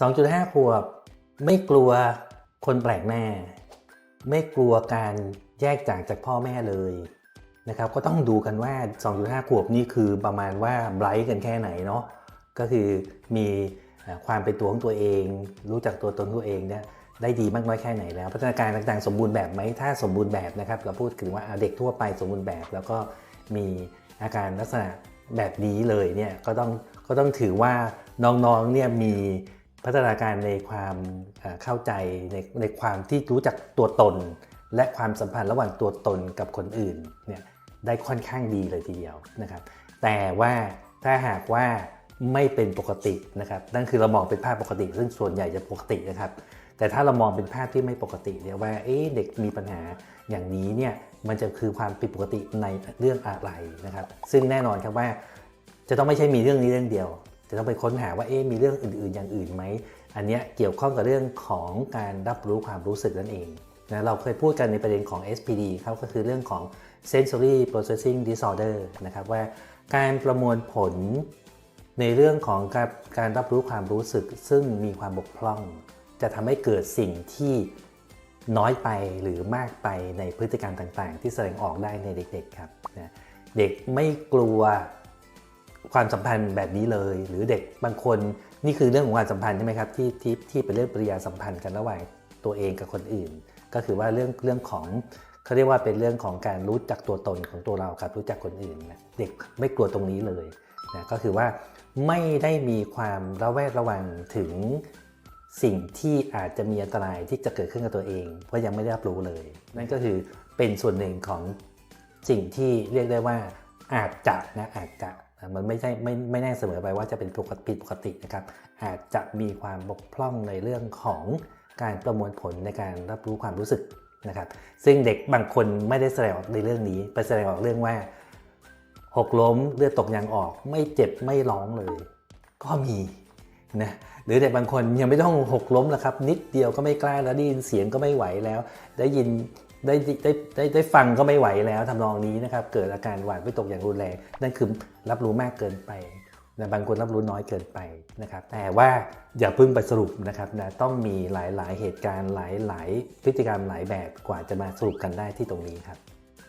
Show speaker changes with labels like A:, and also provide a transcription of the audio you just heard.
A: 2.5 ขวบ ไม่กลัวคนแปลกหน้า ไม่กลัวการแยกจากจากพ่อแม่เลยนะครับก็ต้องดูกันว่า 2.5 ขวบนี่คือประมาณว่าไบรท์กันแค่ไหนเนาะก็คือมีความเป็นตัวของตัวเอง รู้จักตัวตนตัวเองเนี่ยได้ดีมากน้อยแค่ไหนแล้ว พัฒนาการต่างๆ สมบูรณ์แบบไหมถ้าสมบูรณ์แบบนะครับเราพูดถึงว่าเด็กทั่วไปสมบูรณ์แบบ แล้วก็มีอาการลักษณะแบบนี้เลยเนี่ยก็ต้องก็ต้องถือว่าน้องๆเนี่ยมี พัฒนาการในความเข้าใจในในความที่รู้จักตัวตน และความสัมพันธ์ระหว่างตัวตนกับคนอื่นเนี่ยได้ค่อนข้างดีเลยทีเดียวนะครับ แต่ว่าถ้าหากว่าไม่เป็นปกตินะครับนั่นคือเรามองเป็นภาพปกติ ซึ่งส่วนใหญ่จะปกตินะครับ แต่ถ้าเรามองเป็นภาพที่ไม่ปกติเนี่ยว่าเอ๊เด็กมีปัญหาอย่างนี้เนี่ยมันจะคือความผิดปกติในเรื่องอะไรนะครับ ซึ่งแน่นอนครับว่าจะต้องไม่ใช่มีเรื่องนี้เรื่องเดียว จะต้องไปค้นหาว่าเอ๊มีเรื่องอื่นๆ อย่างอื่นไหม อันนี้เกี่ยวข้องกับเรื่องของการรับรู้ความรู้สึกนั่นเองนะเราเคยพูดกันในประเด็นของ SPD ครับก็คือเรื่องของ sensory processing disorder นะครับว่าการประมวลผลในเรื่องของการการรับรู้ความรู้สึก ซึ่งมีความบกพร่อง จะทำให้เกิดสิ่งที่น้อยไปหรือมากไปในพฤติกรรมต่างๆ ที่แสดงออกได้ในเด็กๆครับนะเด็กไม่กลัว ความสัมพันธ์แบบนี้เลย หรือเด็กบางคนนี่คือเรื่องของความสัมพันธ์ใช่ไหมครับที่ที่ที่เป็นเรื่องปริยาสัมพันธ์กันระหว่างตัวเองกับคนอื่น ก็คือว่าเรื่องเรื่องของเขาเรียกว่าเป็นเรื่องของการรู้จักตัวตนของตัวเราครับ รู้จักคนอื่นนะเด็กไม่กลัวตรงนี้เลยนะก็คือว่าไม่ได้มีความระแวดระวังถึงสิ่งที่อาจจะมีอันตรายที่จะเกิดขึ้นกับตัวเอง เพราะยังไม่ได้รับรู้เลย นั่นก็คือเป็นส่วนหนึ่งของสิ่งที่เรียกได้ว่าอาจจะนะอาจจะ มันไม่ใช่ไม่ไม่แน่เสมอไปว่าจะเป็นปกติผิดปกตินะครับ อาจจะมีความบกพร่องในเรื่องของการประมวลผลในการรับรู้ความรู้สึกนะครับ ซึ่งเด็กบางคนไม่ได้แสดงออกในเรื่องนี้ ไปแสดงออกเรื่องว่าหกล้มเลือดตกยางออก ไม่เจ็บไม่ร้องเลย ก็มีนะหรือเด็กบางคนยังไม่ต้องหกล้มแล้วครับ นิดเดียวก็ไม่กล้าแล้วได้ยินเสียงก็ไม่ไหวแล้ว ได้ยิน ได้ได้ได้ได้ฟังก็ไม่ไหวแล้วทำนองนี้นะครับ เกิดอาการหวาดวิตกอย่างรุนแรง นั่นคือรับรู้มากเกินไปนะบางคนรับรู้น้อยเกินไปนะครับ แต่ว่าอย่าเพิ่งไปสรุปนะครับนะต้องมีหลายๆ เหตุการณ์หลาย ๆ พฤติกรรมหลายแบบกว่าจะมาสรุปกันได้ที่ตรงนี้ครับ